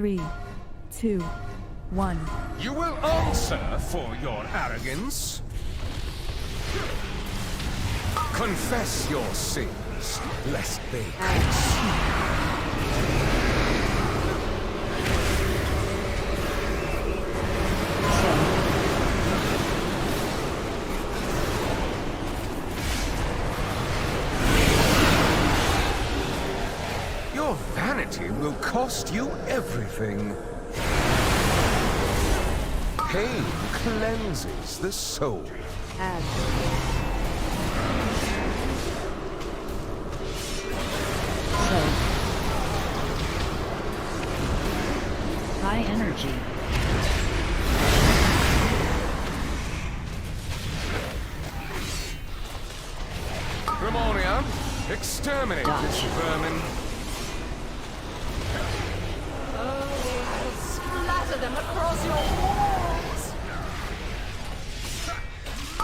Three, two, one. You will answer for your arrogance. Confess your sins, lest they consume. Cost you everything. Pain cleanses the soul. Add. Save. High energy. Ramonia, exterminate this vermin. Them across your walls!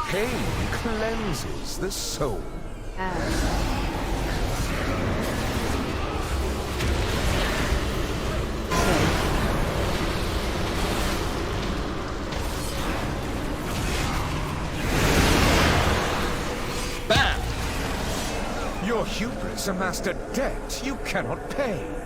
Pain cleanses the soul. Bam! Your hubris amassed a debt you cannot pay.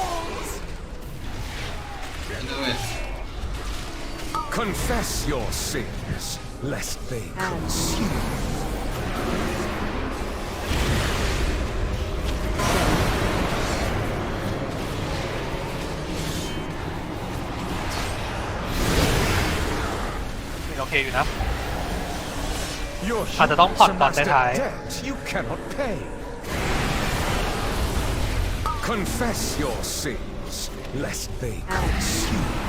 walls! Confess your sins, lest they Add. consume. Save โอเคอยู่นะ Your อาจจะต้องผ่อนตอน amassed a ท้าย debt you cannot pay. Confess your sins, lest they consume.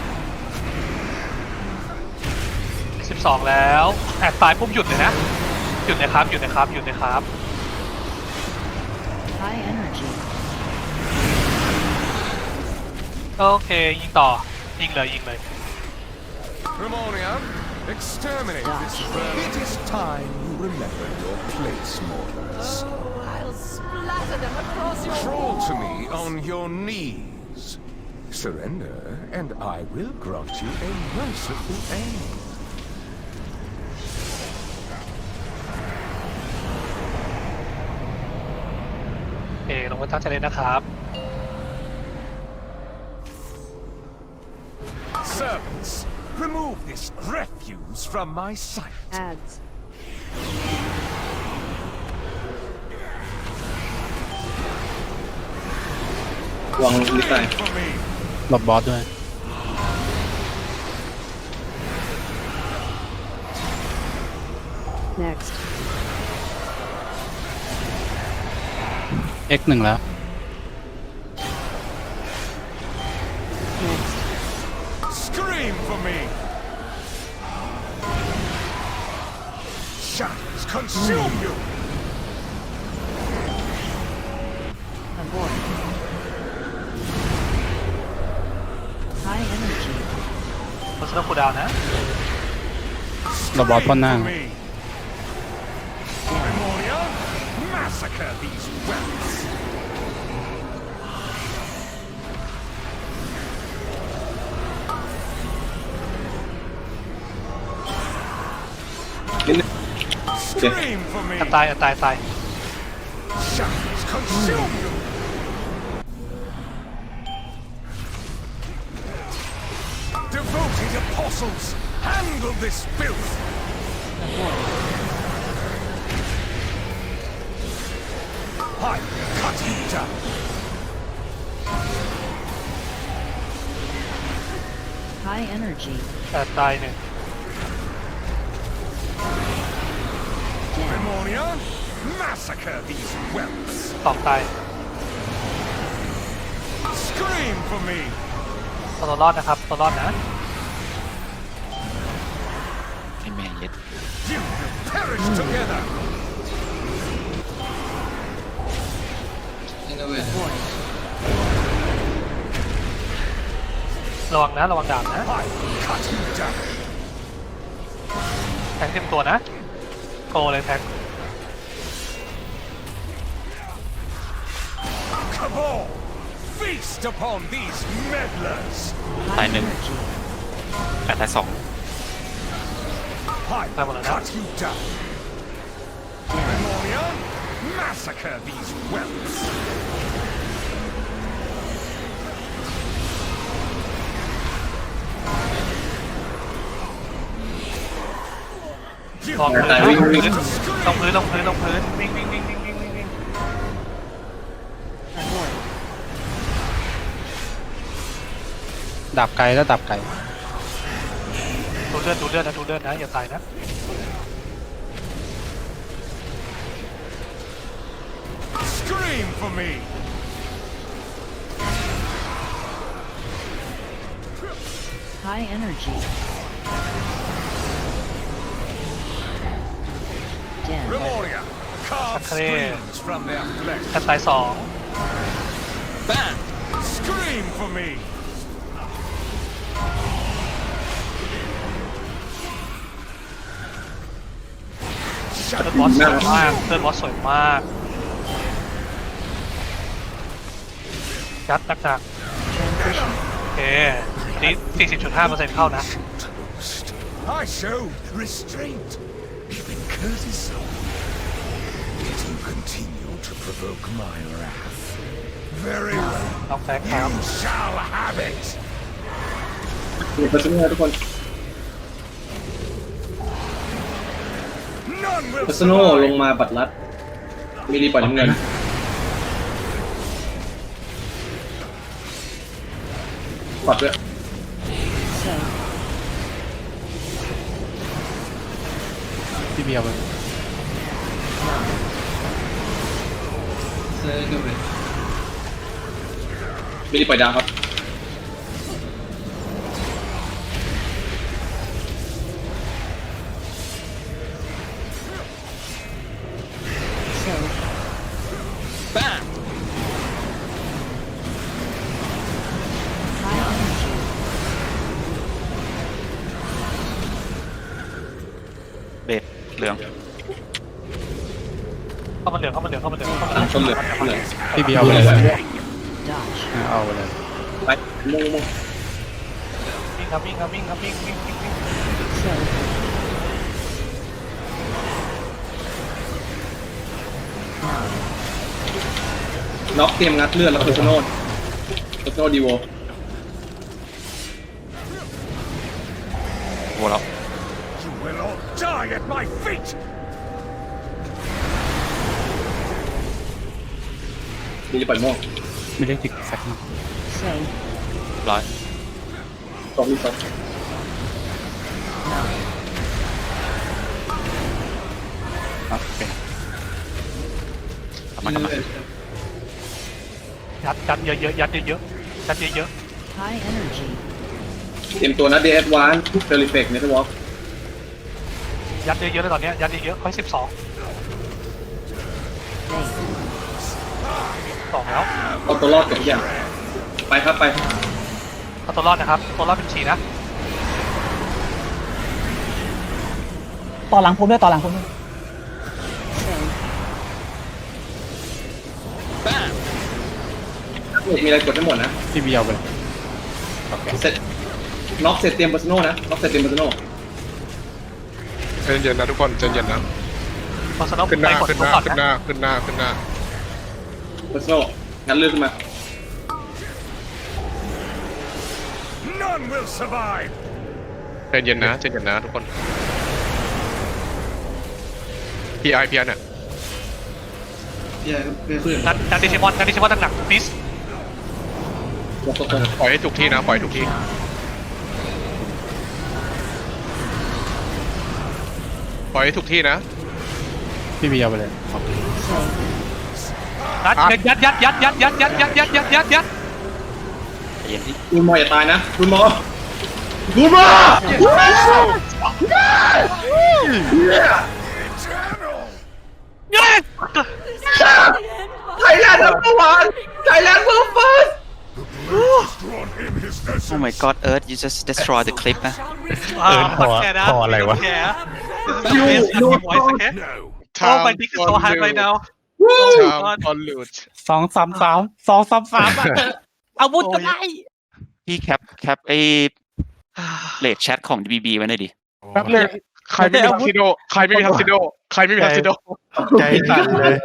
12 แล้วแอดตายปุ๊บหยุดเลยนะ หยุดเลยครับ หยุดเลยครับ หยุดเลยครับ High energy. โอเค ยิงต่อ ยิงเลย ยิงเลย Ramonia, exterminate this vermin. It is time you remember your place, mortals. I'll splatter them across your Crawl walls! to me on your knees. Surrender, and I will grant you a merciful aim. โอเคลงมาตั้งใจเลยนะครับ Servants, remove this refuse from my sight. Adds. วางลิฟต์ไป For me. หลบบอสด้วย Next. X หนึ่งแล้ว Next. Scream for me. Shadows consume you. คูลดาวน์นะหลบบอสพ่นหน้า For me. Memoria, massacre these wells. นิดนึง Scream for me. อันตายอันตายตาย Shadows consume vessels! Handle this filth! I cut down! High energy. Patay na. Grimonia, massacre these whelps! Patay. Scream for me! ตลอดนะครับตลอดนะ ย็ด You will perish together! นี่นะเว้ยระวังนะระวังดาบนะ I cut you down! แทงเต็มตัวนะโกเลยแทง Cabal! Feast upon these meddlers! ตายหนึ่งแปด ตายสอง I Come on, cut you down! Memorial, massacre these whelps! ลองพื้นตายวิ่งวิ่งลงพื้นลงพื้นลงพื้นวิ่งวิ่งวิ่งวิ่งวิ่งวิ่งวิ่ง Abort. ดับไกลแล้วดับไกลดู เลือดดูเลือดนะดูเลือดนะอย่าตายนะ Scream for me! High energy. Den. Remoria, carve Sacre. screams from their flesh. แทนตายสอง Bang! Scream for me! เลือดบอสสวยมากเลือดบอสสวยมากยัดหนักๆโอเคนี่40.5%เข้านะ toast. I showed restraint, even courtesy. Yet you continue to provoke my wrath. Very well. น้องแฟงครับ You shall have it. นี่ปัสสาวะทุกคน None will ปัสสโนลงมาบัตรลัดมีดีปล่อยน้ำเงินปัดด้วย So. พี่เบียร์ไปมีดีปล่อยดาวครับ เหลืองเข้ามาเหลืองเข้ามาเหลืองเข้ามาเหลืองเข้ามาเหลืองต้นเหลืองต้นเหลืองพี่เบียร์ไปเลย Dodge. เอาไปเลยไปมุ่งมุ่งวิ่งครับวิ่งครับวิ่งครับวิ่งวิ่งวิ่งวิ่ง So. น็อกเตรียมงัดเลือดแล้วปัสสโนปัสสโนดีโว at my feet. มีดีปล่อยม่วงไม่ได้ติดแฟกนะ So. ร้อยสองมีสองโอเคกลับมากลับมายัดยัดเยอะเยอะยัดเยอะเยอะยัดเยอะเยอะ High energy. เตรียมตัวนะเดดวานเทอริเฟกเนทวอล์ก ยัดเยอะเยอะเลยตอนเนี้ยยัดเยอะเยอะค่อยสิบสอง Base. สองแล้วเอาตัวรอดเก็บทุกอย่างไปครับไปเอาตัวรอดนะครับตัวรอดเป็นฉีนะต่อหลังผมด้วยต่อหลังผมด้วย So. มีอะไรกดทั้งหมดนะพี่เบียร์ไปเลยเสร็จน็อกเสร็จเตรียมปัสสโนนะน็อกเสร็จเตรียมปัสสโน ใจเย็นนะทุกคนใจเย็นนะพอสนอขึ้นหไปน้ากดขึ้นหตัวน้าก่อนขึ้นหนะน้าขึ้นหน้าขึ้นหน้าปัสสโนงัดเลือดขึ้นมา None will survive. ใจเย็นนะใจเย็นนะทุกคนพีไอพีไอเนี่ยนัดนัดดิชิมอนนัดดิชิมอนหนักๆ please ลงตรงปล่อยให้ถูกที่นะปล่อยถูกที่ ปล่อยให้ถูกที่นะ พี่เบียร์ไปเลย So. นัดยัดยัดยัดยัดยัดยัดยัดยัดยัดยัดยัดเย็นที่คุณหมออย่าตายนะ คุณหมอคุณหมอไทยแลนด์นัมเบอร์วันไทยแลนด์เฟิร์สเฟิร์ส Oh my god Earth you just destroy the clip นะอ่าพอแค่นะพออะไรวะแค่ ยูยูไว้สักแค่ทาง Oh my dick is so hard right now ทางบอลลูดสองสามสามสองสามสามอะอาวุธก็ได้พี่แคปแคปไอ้เลดแชทของ BB ไว้หน่อยดิแป๊บเลยใครไม่มีทักซิโด ใครไม่มีทักซิโด ใครไม่มีทักซิโด ใจสั่นเลย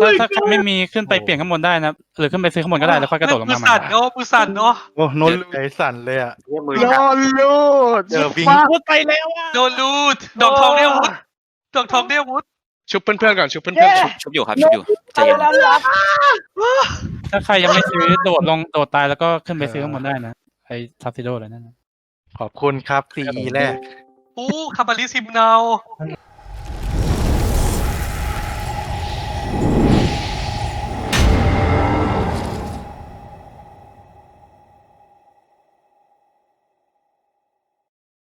ถ้าถ้าใครไม่มีขึ้นไปเปลี่ยนข้างบนได้นะหรือขึ้นไปซื้อข้างบนก็ได้แล้วค่อยกระโดดลงมืมาอใหม่สั่นเนาะมือสั่นเนาะโอ้โนนใจสั่นเลยอะบอลลูดเจอวิงพูดไปแล้วอะโดนลูดดอกทองเดียววุฒดอกทองเดียววุฒชุบเพื่อนๆก่อนชุบเพื่อนๆชุบชุบอยู่ครับชุบอยู่ใจเย็นถ้าใครยังไม่ซื้อโดดลงโดดตายแล้วก็ขึ้นไปซื้อข้างบนได้นะไอ้ทับซิโดเลยนั่นนะขอบคุณครับซีแรกอู้คาบาลิซิมนาว